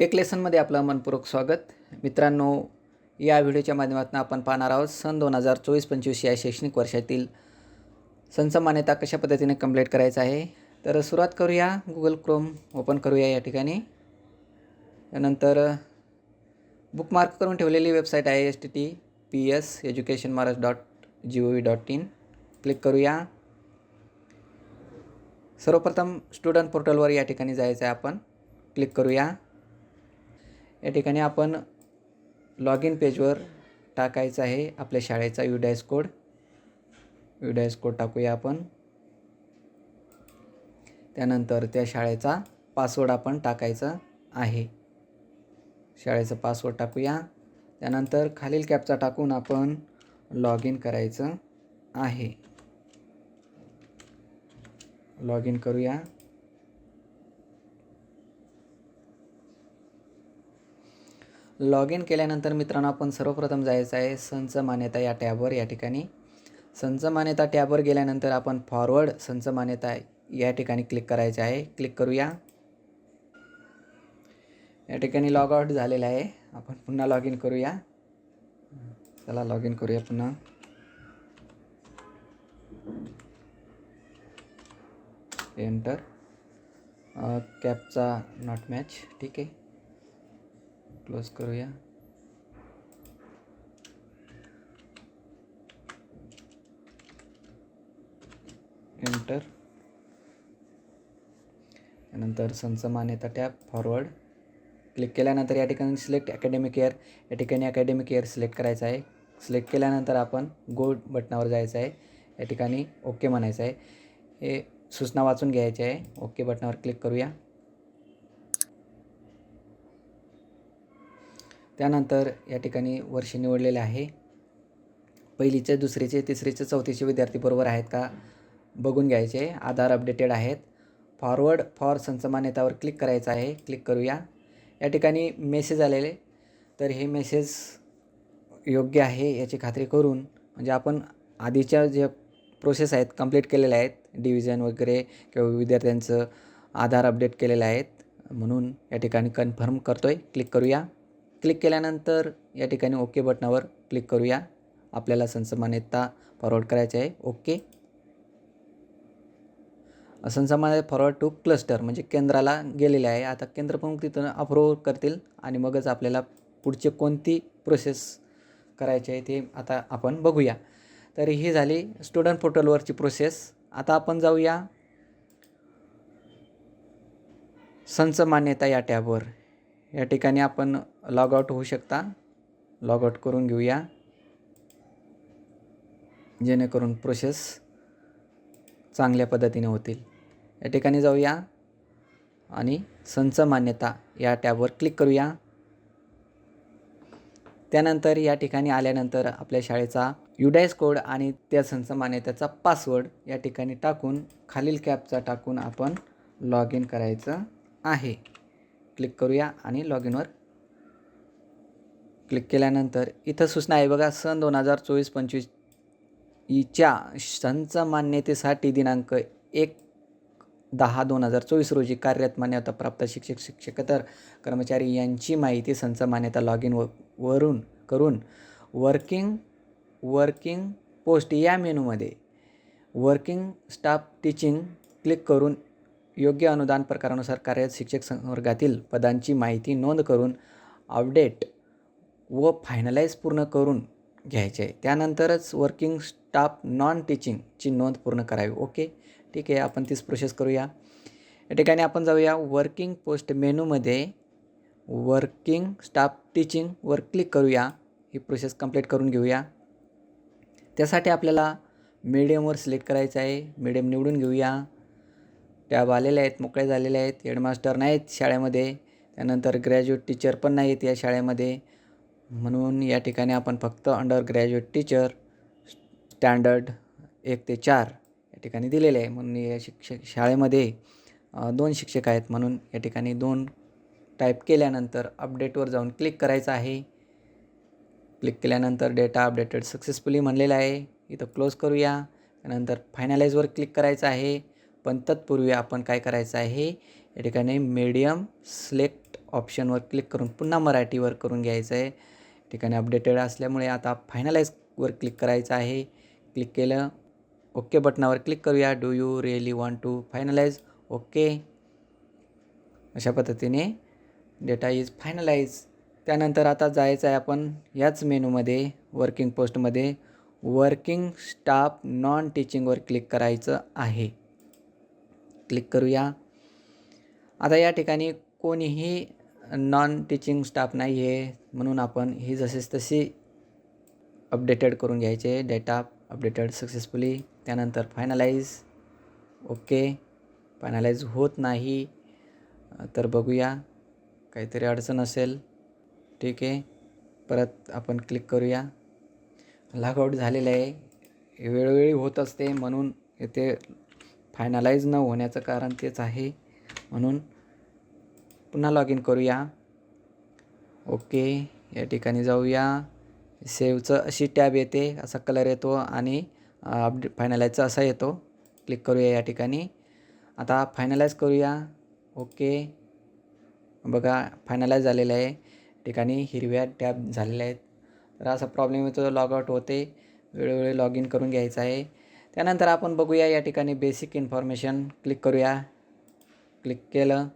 Take लेसनमध्ये आपलं मनपूर्वक स्वागत. मित्रांनो या व्हिडिओच्या माध्यमातून आपण पाहणार आहोत सन दोन हजार चोवीस पंचवीस या शैक्षणिक वर्षातील संच मान्यता कशा पद्धतीने कंप्लीट करायचं आहे. तर सुरुवात करूया. गुगल क्रोम ओपन करूया या ठिकाणी. त्यानंतर बुकमार्क करून ठेवलेली वेबसाईट आहे S T T P S education Maharaj dot G O V dot in click करूया. सर्वप्रथम स्टुडंट पोर्टलवर या ठिकाणी जायचं आहे आपण. क्लिक करूया. या ठिकाणी आपण लॉग इन पेजवर टाकायचं आहे आपल्या शाळेचा युडायस कोड युडायस कोड टाकूया आपण. त्यानंतर त्या शाळेचा पासवर्ड आपण टाकायचा आहे. शाळेचा पासवर्ड टाकूया. त्यानंतर खालील कॅपचा टाकून आपण लॉग इन करायचं आहे. लॉग इन करूया. लॉग इन केल्यानंतर मित्रांनो आपण सर्वप्रथम जायचं आहे संच मान्यता या टॅबवर या ठिकाणी. संच मान्यता टॅबवर गेल्यानंतर आपण फॉरवर्ड संच मान्यता या ठिकाणी क्लिक करायचे आहे. क्लिक करूया. या ठिकाणी लॉग आउट झालेलं आहे. आपण पुन्हा लॉग इन करूया. चला लॉग इन करूया पुन्हा. एंटर कॅपचा नॉट मॅच ठीक आहे. क्लोज करूया. एंटर त्यानंतर संच मान्यता टॅब फॉरवर्ड क्लिक केल्यानंतर या ठिकाणी सिलेक्ट अकॅडमिक इयर या ठिकाणी अकॅडमिक इयर सिलेक्ट करायचं आहे. सिलेक्ट केल्यानंतर आपण गो बटनावर जायचं आहे. या ठिकाणी ओके म्हणायचं आहे. हे सूचना वाचून घ्यायची आहे. ओके बटनावर क्लिक करूया. त्यानंतर या ठिकाणी वर्ष निवडलेले आहे. पहिलीचे दुसरीचे तिसरीचे चौथीचे विद्यार्थी बरोबर आहेत का बघून घ्यायचे. आधार अपडेटेड आहेत. फॉरवर्ड फॉर संचमान्यतावर क्लिक करायचं आहे. क्लिक करूया. या ठिकाणी मेसेज आलेले. तर हे मेसेज योग्य आहे याची खात्री करून म्हणजे आपण आधीच्या जे प्रोसेस आहेत कंप्लीट केलेल्या आहेत डिव्हिजन वगैरे किंवा विद्यार्थ्यांचं आधार अपडेट केलेलं आहेत म्हणून या ठिकाणी कन्फर्म करतो आहे क्लिक करूया. क्लिक केल्यानंतर या ठिकाणी ओके बटनावर क्लिक करूया. आपल्याला संसमान्यता फॉरवर्ड करायचे आहे. ओके. संसमान्य फॉरवर्ड टू क्लस्टर म्हणजे केंद्राला गेलेले आहे. आता केंद्रप्रमुख तिथून अप्रूव्ह करतील आणि मगच आपल्याला पुढचे कोणती प्रोसेस करायची आहे ते आता आपण बघूया. तर ही झाली स्टुडंट पोर्टलवरची प्रोसेस आता आपण जाऊया संच मान्यता या टॅबवर. या ठिकाणी आपण लॉग आउट होऊ शकता. लॉग आउट करून घेऊया. जेणेकरून प्रोसेस चांगल्या पद्धतीने होतील. या ठिकाणी जाऊया. आणि संच मान्यता या टॅबवर क्लिक करूया. त्यानंतर या ठिकाणी आल्यानंतर आपल्या शाळेचा युडायस कोड आणि त्या संच मान्यतेचा पासवर्ड या ठिकाणी टाकून खालील कॅपचा टाकून आपण लॉग इन करायचं आहे. क्लिक करूया आणि लॉग इनवर क्लिक केल्यानंतर इथं सूचना आहे बघा सन दोन हजार चोवीस पंचवीस ईच्या संच मान्यतेसाठी दिनांक एक दहा दोन हजार चोवीस रोजी कार्यरत मान्यता प्राप्त शिक्षक शिक्षकेतर कर्मचारी यांची माहिती संच मान्यता लॉग इन व वरून करून वर्किंग वर्किंग पोस्ट या मेनूमध्ये वर्किंग स्टाफ टीचिंग क्लिक करून योग्य अनुदान प्रकारानुसार कार्यरत शिक्षक संवर्गातील पदांची माहिती नोंद करून अपडेट व फायनलाइज पूर्ण करून घ्यायचे. आहे त्यानंतरच वर्किंग स्टाफ नॉन टीचिंगची नोंद पूर्ण करावी. ओके ठीक आहे आपण तीच प्रोसेस करूया. या ठिकाणी आपण जाऊया. वर्किंग पोस्ट मेनूमध्ये वर्किंग स्टाफ टीचिंगवर क्लिक करूया. ही प्रोसेस कंप्लीट करून घेऊया. त्यासाठी आपल्याला मीडियमवर सिलेक्ट करायचं आहे. मीडियम निवडून घेऊया. टॅब आलेले आहेत मोकळे झालेले आहेत. हेडमास्टर नाहीत शाळेमध्ये. त्यानंतर ग्रॅज्युएट टीचर पण नाहीत या शाळेमध्ये. म्हणून या ठिकाणी आपण फक्त अंडर ग्रॅज्युएट टीचर स्टँडर्ड एक ते चार या ठिकाणी दिलेले आहे. म्हणून या शिक्षक शाळेमध्ये दोन शिक्षक आहेत. म्हणून या ठिकाणी दोन टाईप केल्यानंतर अपडेटवर जाऊन क्लिक करायचं आहे. क्लिक केल्यानंतर डेटा अपडेटेड सक्सेसफुली म्हणलेला आहे. इथं क्लोज करूया. त्यानंतर फायनलाईजवर क्लिक करायचं आहे. पण तत्पूर्वी आपण काय करायचं आहे? या ठिकाणी मीडियम सिलेक्ट ऑप्शनवर क्लिक करून पुन्हा मराठीवर करून घ्यायचं आहे. ठिकाणी अपडेटेड असल्यामुळे आता फायनलाईजवर क्लिक करायचं आहे. क्लिक केलं ओके बटनावर क्लिक करूया. Do you really want to finalise okay अशा पद्धतीने डेटा इज फायनलाईज त्यानंतर आता जायचं आहे आपण याच मेनूमध्ये वर्किंग पोस्टमध्ये वर्किंग स्टाफ नॉन टीचिंगवर क्लिक करायचं आहे. क्लिक करूया. आता या ठिकाणी कोणीही नॉन टीचिंग स्टाफ नाही आहे म्हणून आपण ही जसेच तशी अपडेटेड करून घ्यायचे डेटा अपडेटेड सक्सेसफुली त्यानंतर फायनलाईज ओके फायनलाईज होत नाही तर बघूया काहीतरी अडचण असेल ठीक आहे परत आपण क्लिक करूया. लॉगआउट झालेलं आहे वेळोवेळी होत असते म्हणून इथे फायनलाईज न होण्याचं कारण तेच आहे म्हणून पुन्हा लॉग इन करूया. ओके या ठिकाणी जाऊया. सेवचं अशी टॅब येते असा कलर येतो आणि अपडे फायनलाईजचा असा येतो. क्लिक करूया या ठिकाणी. आता फायनलाईज करूया. ओके बघा फायनलाईज झालेलं आहे. ठिकाणी हिरव्या टॅब झालेल्या आहेत. तर असा प्रॉब्लेम येतो लॉगआउट होते. वेळोवेळी लॉग इन करून घ्यायचं आहे. त्यानंतर आपण बघूया या ठिकाणी बेसिक इन्फॉर्मेशन क्लिक करूया. क्लिक केलं.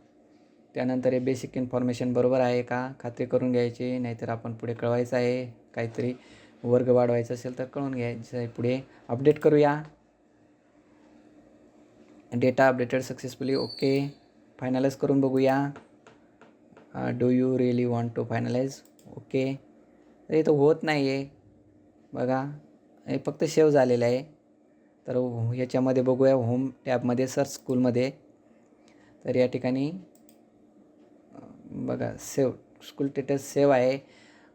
त्यानंतर हे बेसिक इन्फॉर्मेशन बरोबर आहे का? खात्री करून घ्यायची नाहीतर आपण पुढे कळवायचं आहे. काहीतरी वर्ग वाढवायचा असेल तर कळून घ्यायचं आहे. पुढे अपडेट करूया. Data updated successfully okay finalise करून बघूया. Do you really want to finalise okay तर होत नाही आहे बघा हे फक्त सेव्ह झालेलं आहे. तर याच्यामध्ये बघूया होम टॅबमध्ये सर्च स्कूलमध्ये तर या ठिकाणी बघा सेव स्कूल स्टेटस सेव आहे.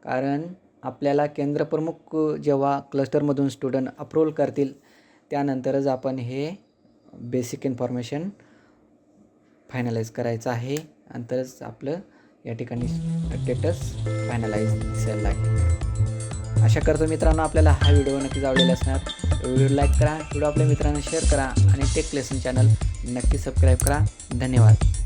कारण आपल्याला केंद्रप्रमुख जेव्हा क्लस्टरमधून स्टुडंट अप्रूव्हल करतील त्यानंतरच आपण हे बेसिक इन्फॉर्मेशन फायनलाईज करायचं आहे. आणि तरच आपलं या ठिकाणी स्टेटस फायनलाईज दिसायला लागेल आशा करतो मित्रांनो आपल्याला हा व्हिडिओ नक्कीच आवडलेला असणार. व्हिडिओ लाईक करा व्हिडिओ आपल्या मित्रांना शेअर करा आणि टेक लेसन चॅनल नक्की सबस्क्राईब करा. धन्यवाद.